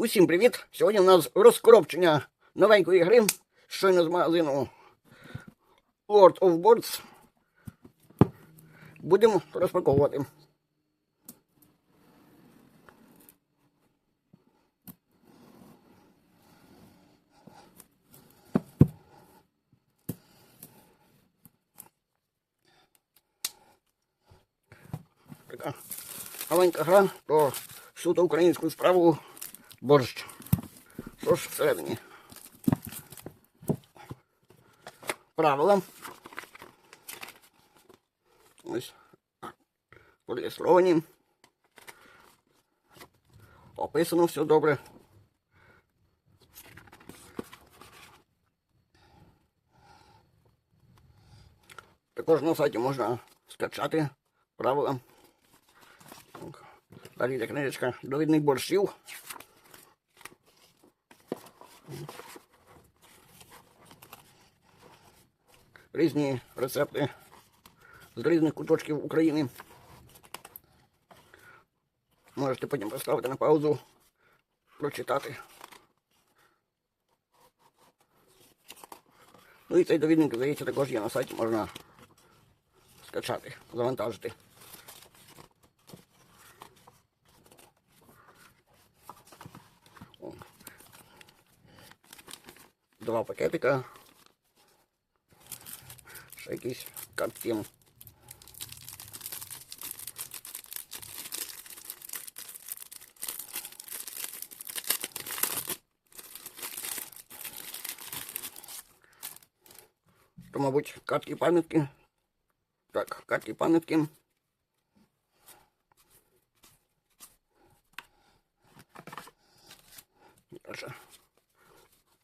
Усім привіт! Сьогодні у нас розкоробчення новенької гри щойно з магазину World of Boards. Будемо розпаковувати. Така маленька гра про суто українську справу борщ. Що ж всередині? Правила. Ось. Полісловані. Описано все добре. Також на сайті можна скачати правила. Далі книжечка довідних борщів. Різні рецепти з різних куточків України. Можете потім поставити на паузу, прочитати. Ну і цей довідник, здається, також є на сайті, можна скачати, завантажити. Два пакетика. Якісь картки. То, мабуть, картки пам'ятки. Так, картки пам'ятки.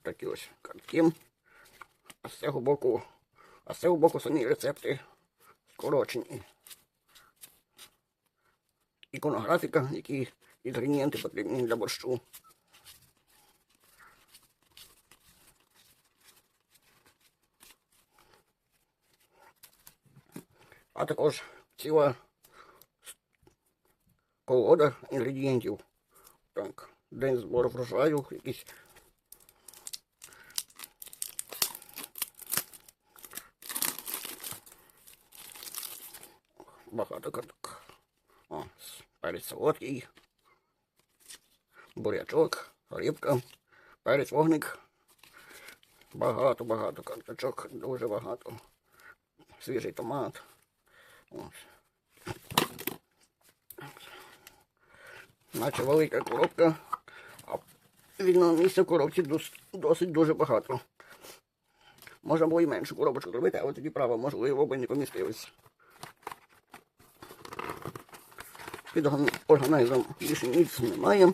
Такі ось картки. А з цього боку, а з цього боку самі рецепти скорочені. Іконографіка, які інгредієнти потрібні для борщу. А також ціла колода інгредієнтів. Так, день збору врожаю, якісь багато карток. О, перець солодкий, бурячок, рибка, перець вогник. Багато-багато карточок, дуже багато. Свіжий томат. Ось. Наче велика коробка, а вільного місця в коробці досить дуже багато. Можна було і меншу коробочку зробити, але тоді право, можливо, би не помістилось. Під органайзом органайзером більше ніц немає.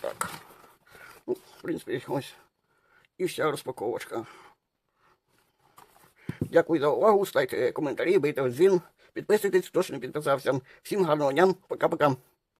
Так. Ну, в принципі, ось і вся розпаковочка. Дякую за увагу. Ставте коментарі, бийте дзвін, підписуйтесь, хто ще не підписався. Всім гарного дня, пока-пока.